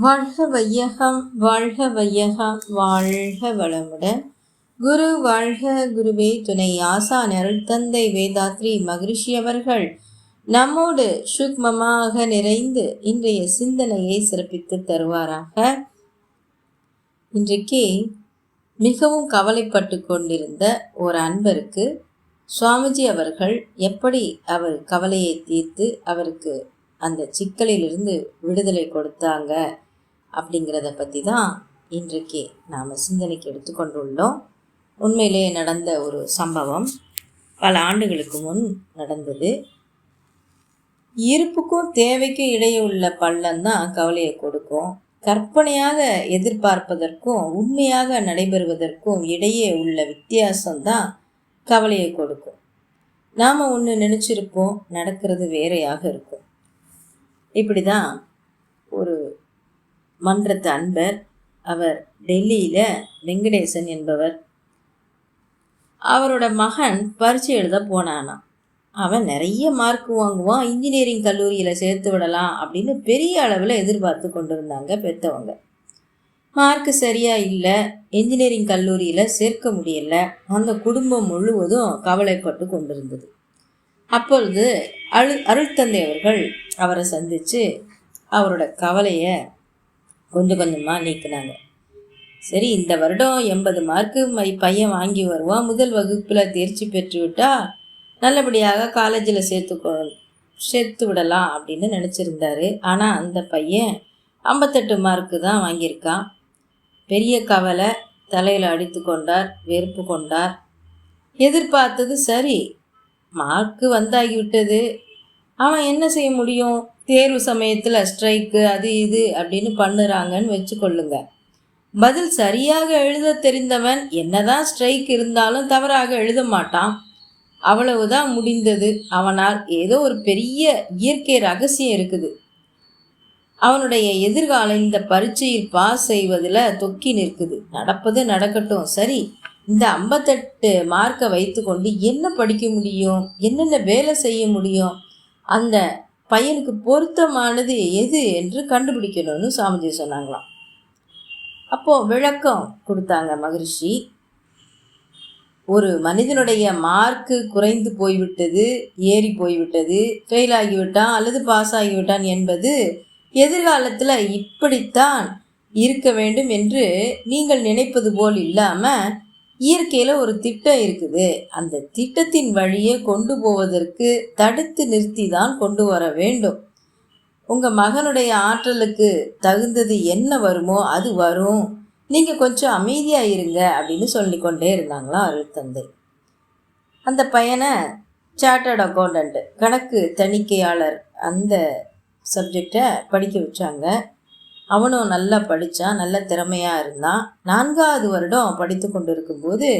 வாழ்க வையகம் வாழ்க வையகம் வாழ்க வளமுடன். குரு வாழ்க குருவே துணை ஆசான் அருள் தந்தை வேதாத்ரி மகிழ்ச்சி அவர்கள். நம்மோடு சுக்மமாக நிறைந்து இன்றைய சிந்தனையை சிறப்பித்து தருவாராக. இன்றைக்கு மிகவும் கவலைப்பட்டு கொண்டிருந்த ஒரு அன்பருக்கு சுவாமிஜி அவர்கள் எப்படி அவர் கவலையை தீர்த்து அவருக்கு அந்த சிக்கலிலிருந்து விடுதலை கொடுத்தாங்க? அப்படிங்கிறத பற்றி தான் இன்றைக்கு நாம் சிந்தனைக்கு எடுத்துக்கொண்டுள்ளோம். உண்மையிலே நடந்த ஒரு சம்பவம் பல ஆண்டுகளுக்கு முன் நடந்தது. இருப்புக்கும் தேவைக்கும் இடையே உள்ள பள்ளம் தான் கவலையை கொடுக்கும். கற்பனையாக எதிர்பார்ப்பதற்கும் உண்மையாக நடைபெறுவதற்கும் இடையே உள்ள வித்தியாசம்தான் கவலையை கொடுக்கும். நாம் ஒன்று நினச்சிருப்போம் நடக்கிறது வேறையாக இருக்கும். இப்படி தான் ஒரு மன்றத்து அன்பர் அவர் டெல்லியில் வெங்கடேசன் என்பவர். அவரோட மகன் பரிச்சை எழுத போனானா அவன் நிறைய மார்க் வாங்குவான் இன்ஜினியரிங் கல்லூரியில் சேர்த்து விடலாம் அப்படின்னு பெரிய அளவில் எதிர்பார்த்து கொண்டிருந்தாங்க பெற்றவங்க மார்க் சரியாக இல்லை இன்ஜினியரிங் கல்லூரியில் சேர்க்க முடியல அந்த குடும்பம் முழுவதும் கவலைப்பட்டு கொண்டிருந்தது. அப்பொழுது அழு அருள் தந்தை அவர்கள் அவரை சந்தித்து அவரோட கவலையை கொஞ்சம் கொஞ்சமாக நீக்கினாங்க. சரி இந்த வருடம் எண்பது மார்க்கு மை பையன் வாங்கி வருவான். முதல் வகுப்பில் தேர்ச்சி பெற்று விட்டால் நல்லபடியாக காலேஜில் சேர்த்து சேர்த்து விடலாம் அப்படின்னு நினச்சிருந்தாரு. ஆனால் அந்த பையன் ஐம்பத்தெட்டு மார்க்கு தான் வாங்கியிருக்கான். பெரிய கவலை தலையில் அடித்து கொண்டார் வெறுப்பு கொண்டார். எதிர்பார்த்தது சரி. மார்க்கு வந்தாகிவிட்டது. அவன் என்ன செய்ய முடியும்? தேர்வு சமயத்தில் ஸ்ட்ரைக்கு அது இது அப்படின்னு பண்ணுறாங்கன்னு வச்சுக்கொள்ளுங்க. பதில் சரியாக எழுத தெரிந்தவன் என்னதான் ஸ்ட்ரைக் இருந்தாலும் தவறாக எழுத மாட்டான். அவ்வளவுதான் முடிந்தது. அவனால் ஏதோ ஒரு பெரிய இயற்கை ரகசியம் இருக்குது. அவனுடைய எதிர்காலம் இந்த பரீட்சையில் பாஸ் செய்வதில் தொக்கி நிற்குது. நடப்பது நடக்கட்டும். சரி இந்த ஐம்பத்தெட்டு மார்க்கை வைத்துக்கொண்டு என்ன படிக்க முடியும்? என்னென்ன வேலை செய்ய முடியும்? அந்த பையனுக்கு பொருத்தமானது எது என்று கண்டுபிடிக்கணும்னு சாமிஜி சொன்னாங்களாம். அப்போது விளக்கம் கொடுத்தாங்க மகரிஷி. ஒரு மனிதனுடைய மார்க்கு குறைந்து போய்விட்டது ஏறி போய்விட்டது ஃபெயில் ஆகிவிட்டான் அல்லது பாஸ் ஆகிவிட்டான் என்பது எதிர்காலத்தில் இப்படித்தான் இருக்க வேண்டும் என்று நீங்கள் நினைப்பது போல் இல்லாமல் இயற்கையில் ஒரு திட்டம் இருக்குது. அந்த திட்டத்தின் வழியே கொண்டு போவதற்கு தடுத்து நிறுத்தி தான் கொண்டு வர வேண்டும். உங்கள் மகனுடைய ஆற்றலுக்கு தகுந்தது என்ன வருமோ அது வரும். நீங்கள் கொஞ்சம் அமைதியாக இருங்க அப்படின்னு சொல்லிக்கொண்டே இருந்தாங்களாம் அருள் தந்தை. அந்த பையனை சார்ட்டர்ட் அக்கௌண்டண்ட்டு கணக்கு தணிக்கையாளர் அந்த சப்ஜெக்டை படிக்க வச்சாங்க. அவனும் நல்லா படித்தான் நல்ல திறமையாக இருந்தான் நான்காவது வருடம் படித்து கொண்டு இருக்கும்போது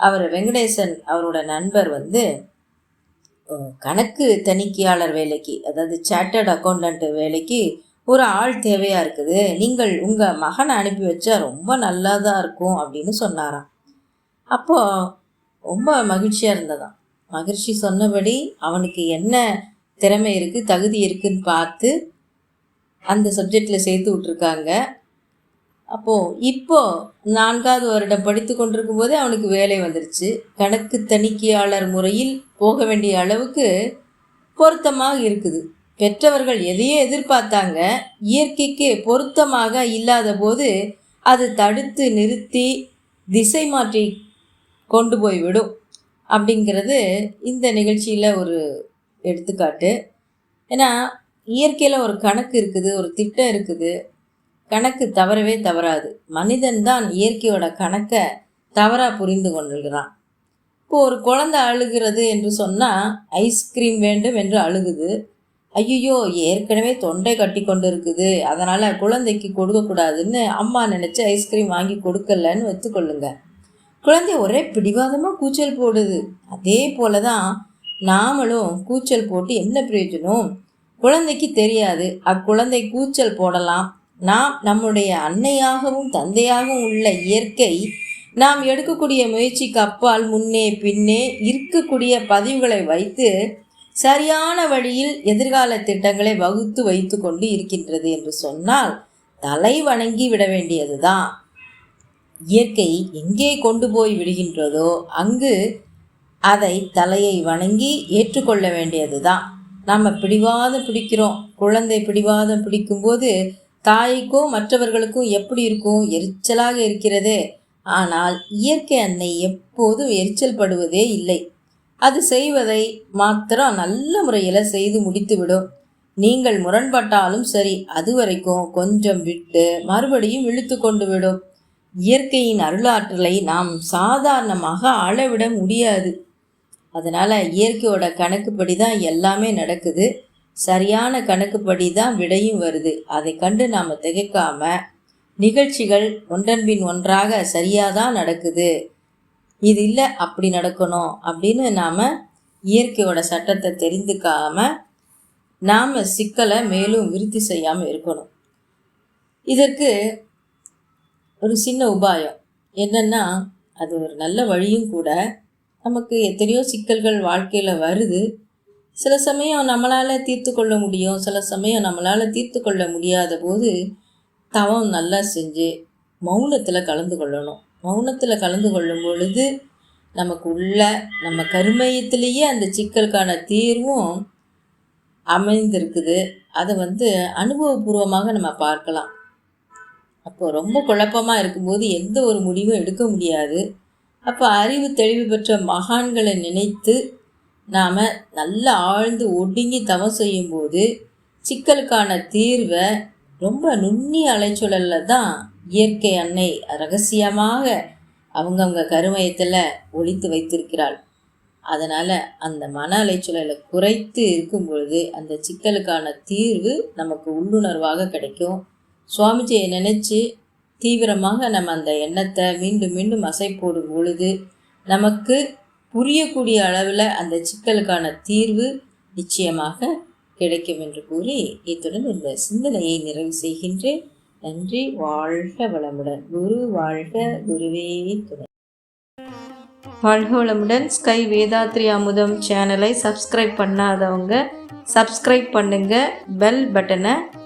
அவர் வெங்கடேசன் அவரோட நண்பர் வந்து கணக்கு தணிக்கையாளர் வேலைக்கு அதாவது சார்ட்டர்ட் அக்கௌண்டன்ட் வேலைக்கு ஒரு ஆள் தேவையாக இருக்குது. நீங்கள் உங்கள் மகனை அனுப்பி வச்சா ரொம்ப நல்லா தான் இருக்கும் அப்படின்னு சொன்னாராம். அப்போது ரொம்ப மகிழ்ச்சியாக இருந்ததான் மகிழ்ச்சி சொன்னபடி அவனுக்கு என்ன திறமை இருக்குது தகுதி இருக்குதுன்னு பார்த்து அந்த சப்ஜெக்டில் சேர்த்து விட்ருக்காங்க அப்போது இப்போது நான்காவது வருடம் படித்து கொண்டிருக்கும் போதே அவனுக்கு வேலை வந்துருச்சு. கணக்கு தணிக்கையாளர் முறையில் போக வேண்டிய அளவுக்கு பொருத்தமாக இருக்குது. பெற்றவர்கள் எதையே எதிர்பார்த்தாங்க இயற்கைக்கு பொருத்தமாக இல்லாத போது அது தடுத்து நிறுத்தி திசை மாற்றி கொண்டு போய்விடும் அப்படிங்கிறது இந்த நிகழ்ச்சியில் ஒரு எடுத்துக்காட்டு. ஏன்னா இயற்கையில் ஒரு கணக்கு இருக்குது ஒரு திட்டம் இருக்குது. கணக்கு தவறவே தவறாது. மனிதன் தான் இயற்கையோட கணக்கை தவறாக புரிந்து கொண்டிருக்கிறான் இப்போ ஒரு குழந்தை அழுகிறது என்று சொன்னால் ஐஸ்கிரீம் வேண்டும் என்று அழுகுது. ஐயோ ஏற்கனவே தொண்டை கட்டி கொண்டு இருக்குது அதனால் குழந்தைக்கு கொடுக்கக்கூடாதுன்னு அம்மா நினச்சி ஐஸ்கிரீம் வாங்கி கொடுக்கலன்னு வச்சுக்கொள்ளுங்க. குழந்தை ஒரே பிடிவாதமாக கூச்சல் போடுது. அதே போல தான் நாமளும் கூச்சல் போட்டு என்ன பிரயோஜனம்? குழந்தைக்கு தெரியாது. அக்குழந்தை கூச்சல் போடலாம். நாம் நம்முடைய அன்னையாகவும் தந்தையாகவும் உள்ள இயற்கை நாம் எடுக்கக்கூடிய முயற்சிக்கு அப்பால் முன்னே பின்னே இருக்கக்கூடிய பதிவுகளை வைத்து சரியான வழியில் எதிர்கால திட்டங்களை வகுத்து வைத்து கொண்டு இருக்கின்றது என்று சொன்னால் தலை வணங்கி விட வேண்டியதுதான். இயற்கை எங்கே கொண்டு போய் விடுகின்றதோ அங்கு அதை தலையை வணங்கி ஏற்றுக்கொள்ள வேண்டியதுதான். நம்ம பிடிவாதம் பிடிக்கிறோம். குழந்தை பிடிவாதம் பிடிக்கும்போது தாய்க்கும் மற்றவர்களுக்கும் எப்படி இருக்கும்? எரிச்சலாக இருக்கிறதே. ஆனால் இயற்கை அன்னை எப்போதும் எரிச்சல் படுவதே இல்லை. அது செய்வதை மாத்திரம் நல்ல முறையில் செய்து முடித்துவிடும். நீங்கள் முரண்பட்டாலும் சரி அது வரைக்கும் கொஞ்சம் விட்டு மறுபடியும் இழுத்து கொண்டு விடும். இயற்கையின் அருளாற்றலை நாம் சாதாரணமாக அளவிட முடியாது. அதனால் இயற்கையோட கணக்குப்படி தான் எல்லாமே நடக்குது. சரியான கணக்குப்படி தான் விடையும் வருது. அதை கண்டு நாம் திகைக்காம நிகழ்ச்சிகள் ஒன்றன்பின் ஒன்றாக சரியாக தான் நடக்குது. இது இல்லை அப்படி நடக்கணும் அப்படின்னு நாம் இயற்கையோட சட்டத்தை தெரிந்துக்காம நாம் சிக்கலை மேலும் விருத்தி செய்யாமல் இருக்கணும். இதற்கு ஒரு சின்ன உபாயம். என்னென்னா அது ஒரு நல்ல வழியும் கூட நமக்கு எத்தனையோ சிக்கல்கள் வாழ்க்கையில் வருது. சில சமயம் நம்மளால் தீர்த்து கொள்ள முடியும். சில சமயம் நம்மளால் தீர்த்து கொள்ள முடியாத போது தவம் நல்லா செஞ்சு மௌனத்தில் கலந்து கொள்ளணும். மௌனத்தில் கலந்து கொள்ளும் பொழுது நமக்கு உள்ள நம்ம கருமையத்திலேயே அந்த சிக்கலுக்கான தீர்வும் அமைந்திருக்குது. அதை வந்து அனுபவபூர்வமாக நம்ம பார்க்கலாம். அப்போது ரொம்ப குழப்பமாக இருக்கும்போது எந்த ஒரு முடிவும் எடுக்க முடியாது. அப்போ அறிவு தெளிவு பெற்ற மகான்களை நினைத்து நாம் நல்லா ஆழ்ந்து ஒடுங்கி தவம் செய்யும்போது சிக்கலுக்கான தீர்வை ரொம்ப நுண்ணி அலைச்சூழலில் தான் இயற்கை அன்னை ரகசியமாக அவங்கவுங்க கருமயத்தில் ஒழித்து வைத்திருக்கிறாள். அதனால் அந்த மன அலைச்சூழலை குறைத்து இருக்கும் பொழுது அந்த சிக்கலுக்கான தீர்வு நமக்கு உள்ளுணர்வாக கிடைக்கும். சுவாமிஜியை நினச்சி தீவிரமாக நம்ம அந்த எண்ணத்தை மீண்டும் மீண்டும் அசை போடும் பொழுது நமக்கு புரியக்கூடிய அளவில் அந்த சிக்கலுக்கான தீர்வு நிச்சயமாக கிடைக்கும் என்று கூறி இத்துடன் இந்த சிந்தனையை நிறைவு செய்கின்றேன். நன்றி வாழ்க வளமுடன். குரு வாழ்க குருவே துணை வாழ்க வளமுடன். ஸ்கை வேதாத்ரி அமுதம் சேனலை சப்ஸ்கிரைப் பண்ணாதவங்க சப்ஸ்கிரைப் பண்ணுங்கள் பெல் பட்டனை